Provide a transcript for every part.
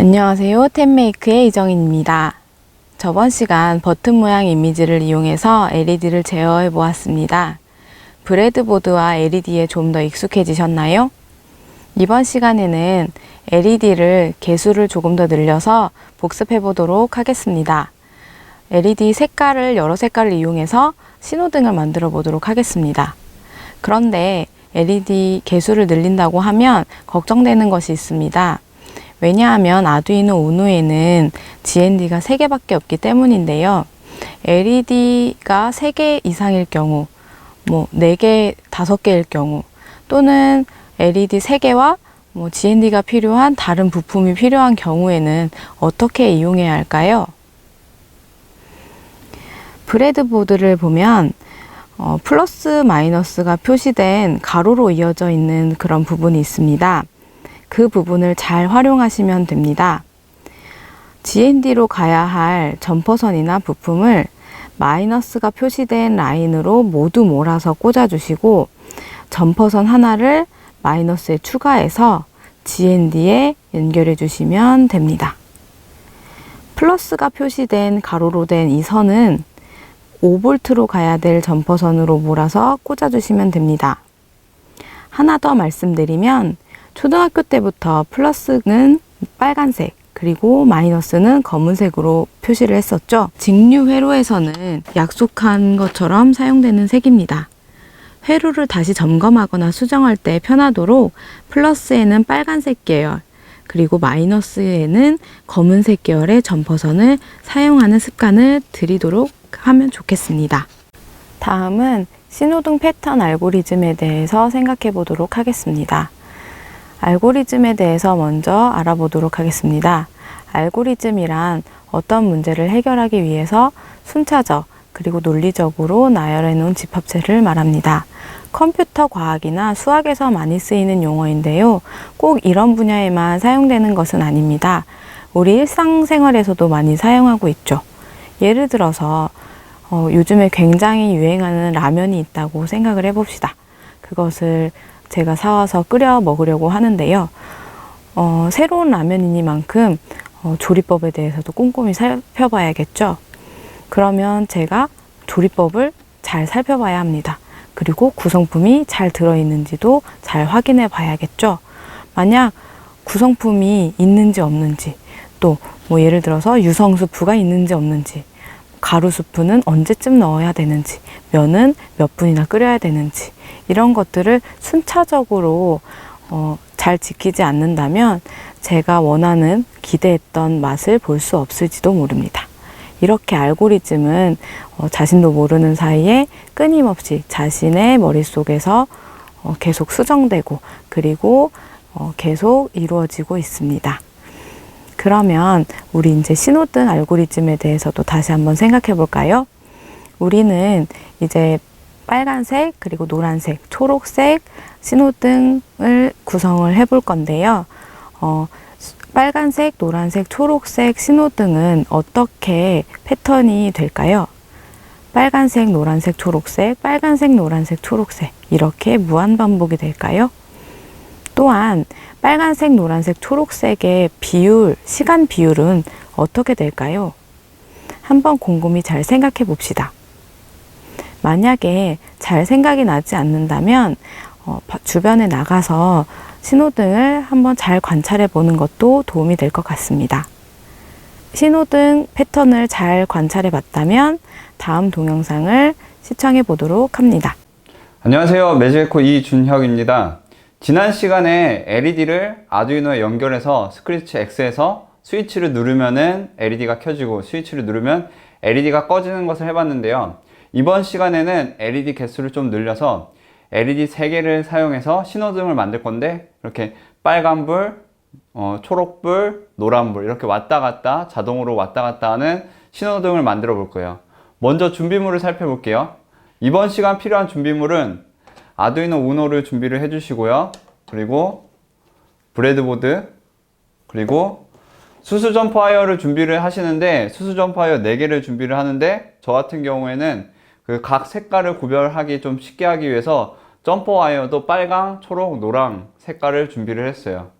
안녕하세요. 템메이크의 이정인입니다. 저번 시간 버튼 모양 이미지를 이용해서 LED를 제어해 보았습니다. 브레드보드와 LED에 좀 더 익숙해지셨나요? 이번 시간에는 LED를 개수를 조금 더 늘려서 복습해 보도록 하겠습니다. LED 색깔을 여러 색깔을 이용해서 신호등을 만들어 보도록 하겠습니다. 그런데 LED 개수를 늘린다고 하면 걱정되는 것이 있습니다. 왜냐하면 아두이노 우노에는 GND가 3개밖에 없기 때문인데요. LED가 3개 이상일 경우, 뭐 4개, 5개일 경우, 또는 LED 3개와 뭐 GND가 필요한 다른 부품이 필요한 경우에는 어떻게 이용해야 할까요? 브레드보드를 보면 어, 플러스 마이너스가 표시된 가로로 이어져 있는 그런 부분이 있습니다. 그 부분을 잘 활용하시면 됩니다. GND로 가야 할 점퍼선이나 부품을 마이너스가 표시된 라인으로 모두 몰아서 꽂아주시고 점퍼선 하나를 마이너스에 추가해서 GND에 연결해 주시면 됩니다. 플러스가 표시된 가로로 된 이 선은 5볼트로 가야 될 점퍼선으로 몰아서 꽂아주시면 됩니다. 하나 더 말씀드리면 초등학교 때부터 플러스는 빨간색 그리고 마이너스는 검은색으로 표시를 했었죠. 직류 회로에서는 약속한 것처럼 사용되는 색입니다. 회로를 다시 점검하거나 수정할 때 편하도록 플러스에는 빨간색 계열 그리고 마이너스에는 검은색 계열의 점퍼선을 사용하는 습관을 들이도록 하면 좋겠습니다. 다음은 신호등 패턴 알고리즘에 대해서 생각해 보도록 하겠습니다. 알고리즘에 대해서 먼저 알아보도록 하겠습니다. 알고리즘이란 어떤 문제를 해결하기 위해서 순차적 그리고 논리적으로 나열해 놓은 집합체를 말합니다. 컴퓨터 과학이나 수학에서 많이 쓰이는 용어인데요. 꼭 이런 분야에만 사용되는 것은 아닙니다. 우리 일상생활에서도 많이 사용하고 있죠. 예를 들어서 어, 요즘에 굉장히 유행하는 라면이 있다고 생각을 해봅시다. 그것을 제가 사와서 끓여 먹으려고 하는데요. 어, 새로운 라면이니만큼 어, 조리법에 대해서도 꼼꼼히 살펴봐야겠죠. 그러면 제가 조리법을 잘 살펴봐야 합니다. 그리고 구성품이 잘 들어있는지도 잘 확인해 봐야겠죠. 만약 구성품이 있는지 없는지, 또 뭐 예를 들어서 유성수프가 있는지 없는지, 가루수프는 언제쯤 넣어야 되는지, 면은 몇 분이나 끓여야 되는지, 이런 것들을 순차적으로 어, 잘 지키지 않는다면 제가 원하는 기대했던 맛을 볼 수 없을지도 모릅니다. 이렇게 알고리즘은 어, 자신도 모르는 사이에 끊임없이 자신의 머릿속에서 어, 계속 수정되고 그리고 어, 계속 이루어지고 있습니다. 그러면 우리 이제 신호등 알고리즘에 대해서도 다시 한번 생각해 볼까요? 우리는 이제 빨간색, 그리고 노란색, 초록색 신호등을 구성을 해볼 건데요. 어, 빨간색, 노란색, 초록색 신호등은 어떻게 패턴이 될까요? 빨간색, 노란색, 초록색, 빨간색, 노란색, 초록색. 이렇게 무한 반복이 될까요? 또한 빨간색, 노란색, 초록색의 비율, 시간 비율은 어떻게 될까요? 한번 곰곰이 잘 생각해 봅시다. 만약에 잘 생각이 나지 않는다면 어, 바- 주변에 나가서 신호등을 한번 잘 관찰해 보는 것도 도움이 될 것 같습니다. 신호등 패턴을 잘 관찰해 봤다면 다음 동영상을 시청해 보도록 합니다. 안녕하세요. 매직에코 이준혁입니다. 지난 시간에 LED를 아두이노에 연결해서 스크래치 X에서 스위치를 누르면은 LED가 켜지고 스위치를 누르면 LED가 꺼지는 것을 해봤는데요. 이번 시간에는 LED 개수를 좀 늘려서 LED 3개를 사용해서 신호등을 만들 건데 이렇게 빨간불, 어, 초록불, 노란불 이렇게 왔다 갔다 자동으로 왔다 갔다 하는 신호등을 만들어 볼 거예요. 먼저 준비물을 살펴볼게요. 이번 시간 필요한 준비물은 아두이노 우노를 준비를 해주시고요. 그리고 브레드보드, 그리고 수수 점퍼 와이어를 준비를 하시는데 수수 점퍼 와이어 4개를 준비를 하는데 저 같은 경우에는 그 각 색깔을 구별하기 좀 쉽게 하기 위해서 점퍼 와이어도 빨강, 초록, 노랑 색깔을 준비를 했어요.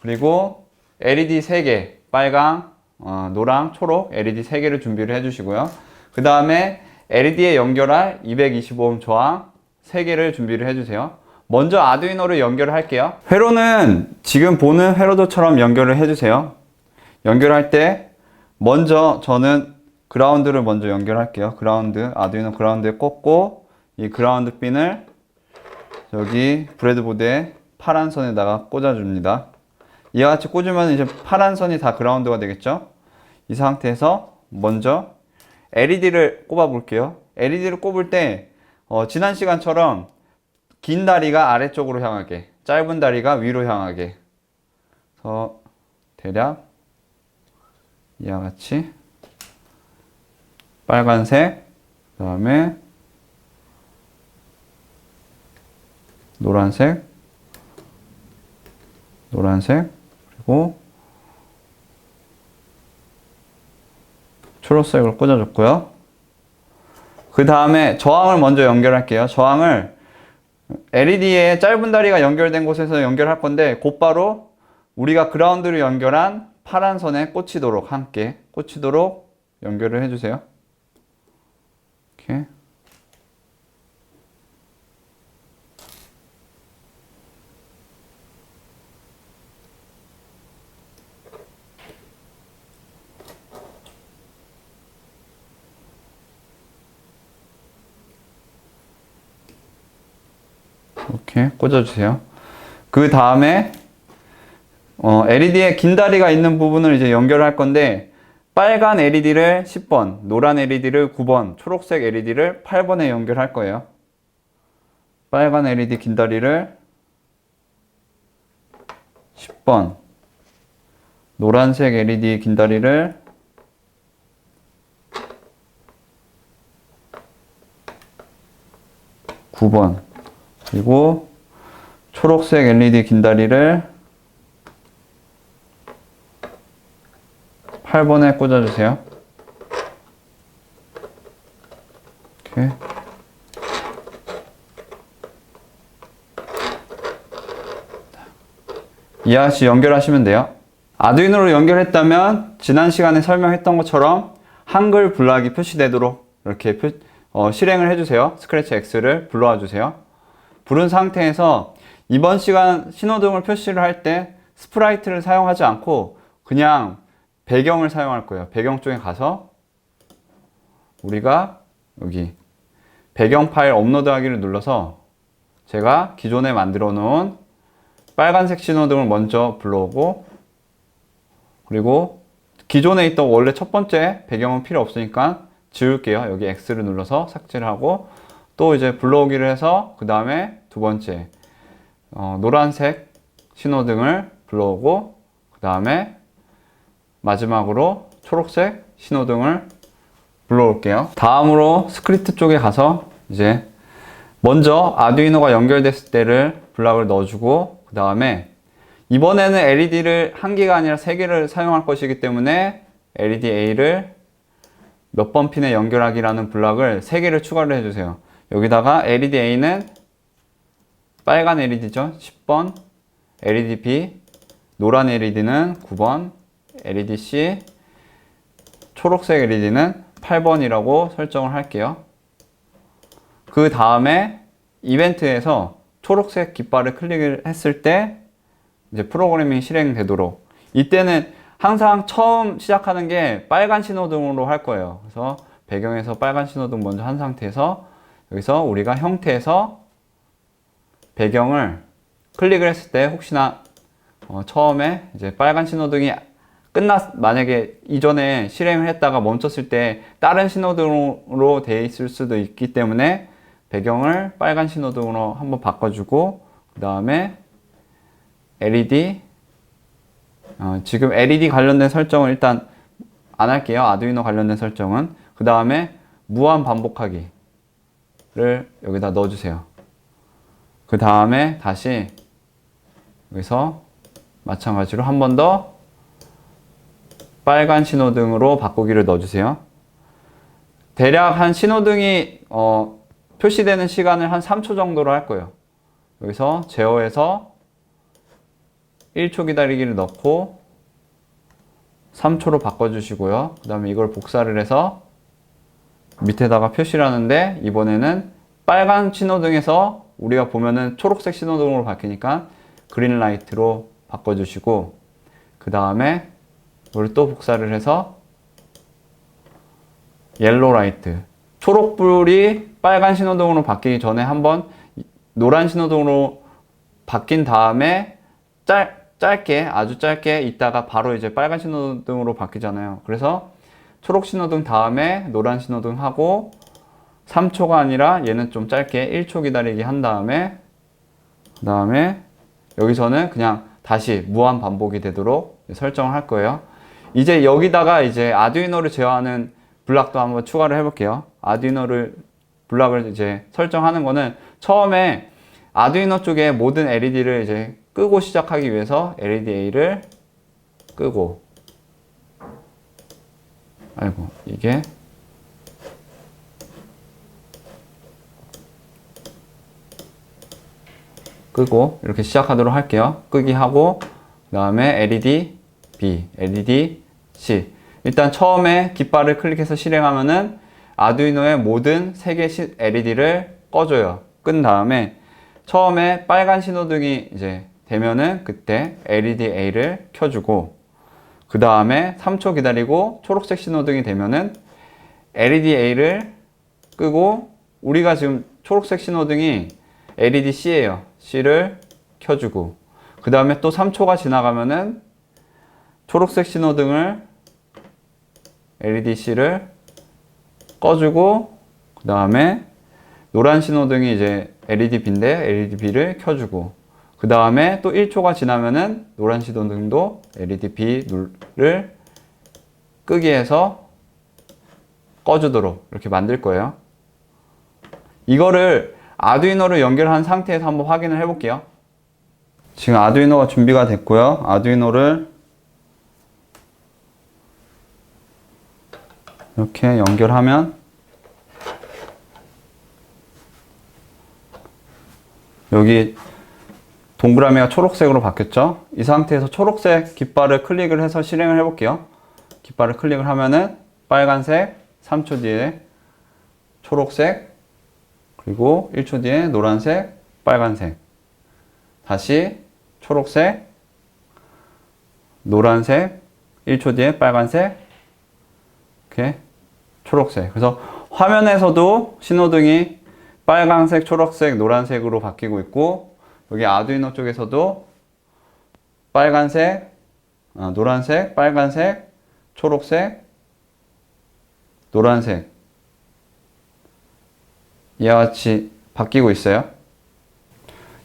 그리고 LED 3개, 빨강, 어, 노랑, 초록 LED 3개를 준비를 해주시고요. 그 다음에 LED에 연결할 225옴 저항 3개를 준비를 해주세요. 먼저 아두이노를 연결을 할게요. 회로는 지금 보는 회로도처럼 연결을 해주세요. 연결할 때 먼저 저는 그라운드를 먼저 연결할게요. 그라운드, 아두이노 그라운드에 꽂고 이 그라운드 핀을 여기 브레드보드에 파란 선에다가 꽂아줍니다. 이와 같이 꽂으면 이제 파란 선이 다 그라운드가 되겠죠? 이 상태에서 먼저 LED를 꼽아 볼게요. LED를 꼽을 때 어, 지난 시간처럼 긴 다리가 아래쪽으로 향하게, 짧은 다리가 위로 향하게. 그래서 대략 이와 같이 빨간색, 그 다음에 노란색, 노란색, 그리고 초록색을 꽂아줬고요. 그 다음에 저항을 먼저 연결할게요. 저항을 LED에 짧은 다리가 연결된 곳에서 연결할 건데 곧바로 우리가 그라운드를 연결한 파란 선에 꽂히도록 함께 꽂히도록 연결을 해주세요. 이렇게 꽂아주세요. 그 다음에 어, LED에 긴 다리가 있는 부분을 이제 연결할 건데 빨간 LED를 10번, 노란 LED를 9번, 초록색 LED를 8번에 연결할 거예요. 빨간 LED 긴 다리를 10번, 노란색 LED 긴 다리를 9번, 그리고 초록색 LED 긴 다리를 8번에 꽂아주세요. 이렇게. 이하 씨 연결하시면 돼요. 아두이노로 연결했다면 지난 시간에 설명했던 것처럼 한글 블락이 표시되도록 이렇게 표- 어, 실행을 해주세요. 스크래치 X를 불러와 주세요. 부른 상태에서 이번 시간 신호등을 표시를 할 때 스프라이트를 사용하지 않고 그냥 배경을 사용할 거예요. 배경 쪽에 가서 우리가 여기 배경 파일 업로드 하기를 눌러서 제가 기존에 만들어 놓은 빨간색 신호등을 먼저 불러오고 그리고 기존에 있던 원래 첫 번째 배경은 필요 없으니까 지울게요. 여기 X를 눌러서 삭제를 하고 또 이제 불러오기를 해서 그 다음에 두 번째 어, 노란색 신호등을 불러오고 그 다음에 마지막으로 초록색 신호등을 불러올게요. 다음으로 스크립트 쪽에 가서 이제 먼저 아두이노가 연결됐을 때를 블락을 넣어주고 그 다음에 이번에는 LED를 한 개가 아니라 세 개를 사용할 것이기 때문에 LED A를 몇 번 핀에 연결하기라는 블락을 세 개를 추가를 해주세요. 여기다가 LED A는 빨간 LED죠. 10번, LED B, 노란 LED는 9번, LED C, 초록색 LED는 8번이라고 설정을 할게요. 그 다음에 이벤트에서 초록색 깃발을 클릭을 했을 때 이제 프로그래밍이 실행되도록 이때는 항상 처음 시작하는 게 빨간 신호등으로 할 거예요. 그래서 배경에서 빨간 신호등 먼저 한 상태에서 여기서 우리가 형태에서 배경을 클릭을 했을 때 혹시나 어, 처음에 이제 빨간 신호등이 끝났 만약에 이전에 실행을 했다가 멈췄을 때 다른 신호등으로 돼 있을 수도 있기 때문에 배경을 빨간 신호등으로 한번 바꿔주고 그 다음에 LED 어, 지금 LED 관련된 설정을 일단 안 할게요. 아두이노 관련된 설정은. 그 다음에 무한 반복하기를 여기다 넣어주세요 그 다음에 다시 여기서 마찬가지로 한 번 더 빨간 신호등으로 바꾸기를 넣어주세요. 대략 한 신호등이 어, 표시되는 시간을 한 3초 정도로 할 거예요. 여기서 제어해서 1초 기다리기를 넣고 3초로 바꿔주시고요. 그 다음에 이걸 복사를 해서 밑에다가 표시를 하는데 이번에는 빨간 신호등에서 우리가 보면은 초록색 신호등으로 바뀌니까 그린 라이트로 바꿔주시고 그 다음에 이걸 또 복사를 해서 옐로 라이트. 초록불이 빨간 신호등으로 바뀌기 전에 한번 노란 신호등으로 바뀐 다음에 짧, 짧게 아주 짧게 있다가 바로 이제 빨간 신호등으로 바뀌잖아요. 그래서 초록 신호등 다음에 노란 신호등 하고 3초가 아니라 얘는 좀 짧게 1초 기다리기 한 다음에 그 다음에 여기서는 그냥 다시 무한 반복이 되도록 설정을 할 거예요. 이제 여기다가 이제 아두이노를 제어하는 블락도 한번 추가를 해볼게요. 아두이노를 블락을 이제 설정하는 거는 처음에 아두이노 쪽에 모든 LED를 이제 끄고 시작하기 위해서 LED A를 끄고 아이고 이게 끄고 이렇게 시작하도록 할게요. 끄기 하고 그 다음에 LED B, LED C. 일단 처음에 깃발을 클릭해서 실행하면은 아두이노의 모든 3개 LED를 꺼줘요. 끈 다음에 처음에 빨간 신호등이 이제 되면은 그때 LED A를 켜주고 그 다음에 3초 기다리고 초록색 신호등이 되면은 LED A를 끄고 우리가 지금 초록색 신호등이 LED C예요. C를 켜주고 그 다음에 또 3초가 지나가면은 초록색 신호등을 LED C를 꺼주고 그 다음에 노란 신호등이 이제 LED B인데 LED B를 켜주고 그 다음에 또 1초가 지나면은 노란 신호등도 LED B를 끄기 해서 꺼주도록 이렇게 만들 거예요. 이거를 아두이노를 연결한 상태에서 한번 확인을 해 볼게요. 지금 아두이노가 준비가 됐고요. 아두이노를 이렇게 연결하면 여기 동그라미가 초록색으로 바뀌었죠? 이 상태에서 초록색 깃발을 클릭을 해서 실행을 해 볼게요. 깃발을 클릭을 하면은 빨간색, 3초 뒤에 초록색, 그리고 1초 뒤에 노란색, 빨간색. 다시 초록색, 노란색, 1초 뒤에 빨간색, 이렇게 초록색. 그래서 화면에서도 신호등이 빨간색, 초록색, 노란색으로 바뀌고 있고 여기 아두이노 쪽에서도 빨간색, 아, 노란색, 빨간색, 초록색, 노란색 이와 같이 바뀌고 있어요.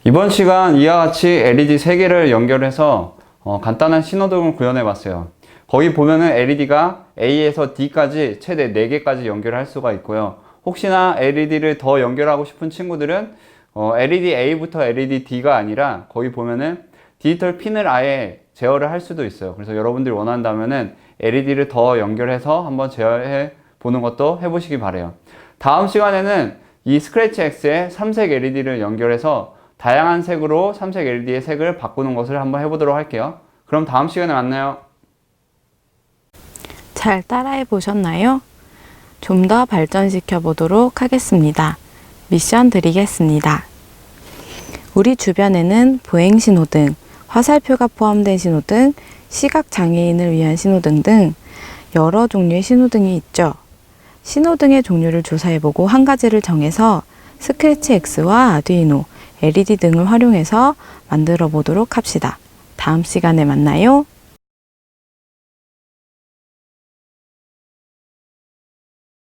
이번 시간 이와 같이 LED 3개를 연결해서 어, 간단한 신호등을 구현해 봤어요. 거기 보면은 LED가 A에서 D까지 최대 4개까지 연결할 수가 있고요. 혹시나 LED를 더 연결하고 싶은 친구들은 어, LED A부터 LED D가 아니라 거기 보면은 디지털 핀을 아예 제어를 할 수도 있어요. 그래서 여러분들이 원한다면은 LED를 더 연결해서 한번 제어해 보는 것도 해보시기 바래요. 다음 시간에는 이 스크래치 X에 삼색 LED를 연결해서 다양한 색으로 삼색 LED의 색을 바꾸는 것을 한번 해보도록 할게요. 그럼 다음 시간에 만나요. 잘 따라해 보셨나요? 좀 더 발전시켜 보도록 하겠습니다. 미션 드리겠습니다. 우리 주변에는 보행 신호등, 화살표가 포함된 신호등, 시각 장애인을 위한 신호등 등 여러 종류의 신호등이 있죠. 신호등의 종류를 조사해보고 한 가지를 정해서 스크래치 X와 아두이노, LED 등을 활용해서 만들어 보도록 합시다. 다음 시간에 만나요.